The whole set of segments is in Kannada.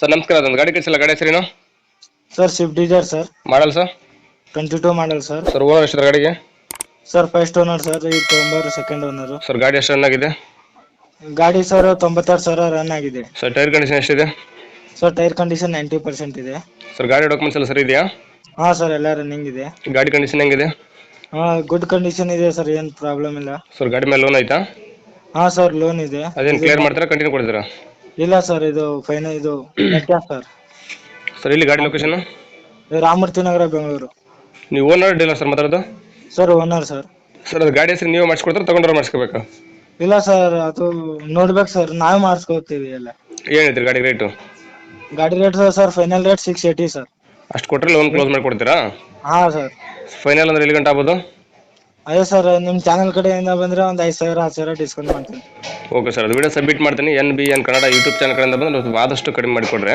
ಸರ್ ನಮಸ್ಕಾರ. ಅದೊಂದು ಗಾಡಿ ಕಳಿಸಲ್ಲ. ಗಾಡಿ ಹೆಸರೇನು? Sir Swift Dzire sir. Model sir twenty two model sir sir owner ಎಷ್ಟು ಗಾಡಿಗೆ? ಸರ್ ಫಸ್ಟ್ ಓನರ್ ಸರ್ ಈಗ ತೊಂಬರು ಸೆಕೆಂಡ್ ಓನರ್ ಸರ್ ಗಾಡಿ ಎಷ್ಟು ರನ್ ಆಗಿದೆ? ಗಾಡಿ ಸರ್ ತೊಂಬತ್ತಾರು ಸಾವಿರ ರನ್ ಆಗಿದೆ. ಸರ್ ಟೈರ್ ಕಂಡೀಷನ್ ಎಷ್ಟಿದೆ? Sir tyre condition ninety percent ಇದೆ. ಸರ್ ಗಾಡಿ ಡಾಕ್ಯುಮೆಂಟ್ಸ್ ಎಲ್ಲ ಸರಿ ಇದೆಯಾ? ಹಾಂ ಸರ್ ಎಲ್ಲ ರನ್ನಿಂಗ್ ಇದೆ. ಗಾಡಿ ಕಂಡೀಷನ್ ಹೆಂಗಿದೆ? ಹಾಂ ಗುಡ್ ಕಂಡೀಷನ್ ಇದೆ ಸರ್ ಏನು ಪ್ರಾಬ್ಲಮ್ ಇಲ್ಲ. ಸರ್ ಗಾಡಿ ಮೇಲೆ ಲೋನ್ ಆಯ್ತಾ? ಹಾಂ ಸರ್ ಲೋನ್ ಇದೆ. ಅದೇನು ಕ್ಲಿಯರ್ ಮಾಡ್ತೀರಾ ಕಂಟಿನ್ಯೂ ಕೊಡ್ತೀರಾ? ಇಲ್ಲ ಸರ್ ಇದು ಫೈನಲ್ ಇದು ನೆಟ್ಯಾ ಸರ್. ಸರ್ ಇಲ್ಲಿ ಗಾಡಿ ಲೊಕೇಶನ್ ಇದು ರಾಮಮೂರ್ತಿ ನಗರ ಬೆಂಗಳೂರು. ನೀವು ಓನರ್ ಡೀಲರ್ ಸರ್ ಮಾತಾಡೋದು? Sir owner sir. ಸರ್ ಅದು ಗಾಡಿ ಹೆಸರು ನೀವೇ ಮಾಡಿಸ್ಕೊಡ್ತಾರೆ ತಗೊಂಡ್ರೆ ಮಾಡಿಸ್ಕೋಬೇಕಾ? ಇಲ್ಲ ಸರ್ ಅದು ನೋಡ್ಬೇಕು ಸರ್ ನಾವೇ ಮಾಡಿಸ್ಕೊತೀವಿ ಎಲ್ಲ. ಏನು ಹೇಳ್ತೀರಿ ಗಾಡಿ ರೇಟು ಗಾಡಿ rate sir final rate six eighty sir. ಅಷ್ಟು ಕೊಟ್ಟರೆ ಲೋನ್ ಕ್ಲೋಸ್ ಮಾಡಿಕೊಡ್ತೀರಾ? ಹಾಂ ಸರ್. ಫೈನಲ್ ಅಂದ್ರೆ ಎಲ್ಲಿ ಗಂಟೆ ಆಗ್ಬೋದು? ಅದೇ ಸರ್ ನಿಮ್ಮ ಚಾನಲ್ ಕಡೆಯಿಂದ ಬಂದರೆ ಒಂದು ಐದು ಸಾವಿರ ಹತ್ತು ಸಾವಿರ ಡಿಸ್ಕೌಂಟ್ ಮಾಡ್ತೀನಿ. ಓಕೆ ಸರ್, ಅದು ವಿಡಿಯೋ ಸಬ್ಮಿಟ್ ಮಾಡ್ತೀನಿ. N B N Kannada YouTube channel ಕಡೆಯಿಂದ ಬಂದು ಆದಷ್ಟು ಕಡಿಮೆ ಮಾಡಿಕೊಡ್ರಿ.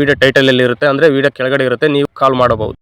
ವಿಡಿಯೋ ಟೈಟಲಲ್ಲಿ ಇರುತ್ತೆ ಅಂದ್ರೆ ವಿಡಿಯೋ ಕೆಳಗಡೆ ಇರುತ್ತೆ ನೀವು ಕಾಲ್ ಮಾಡಬಹುದು.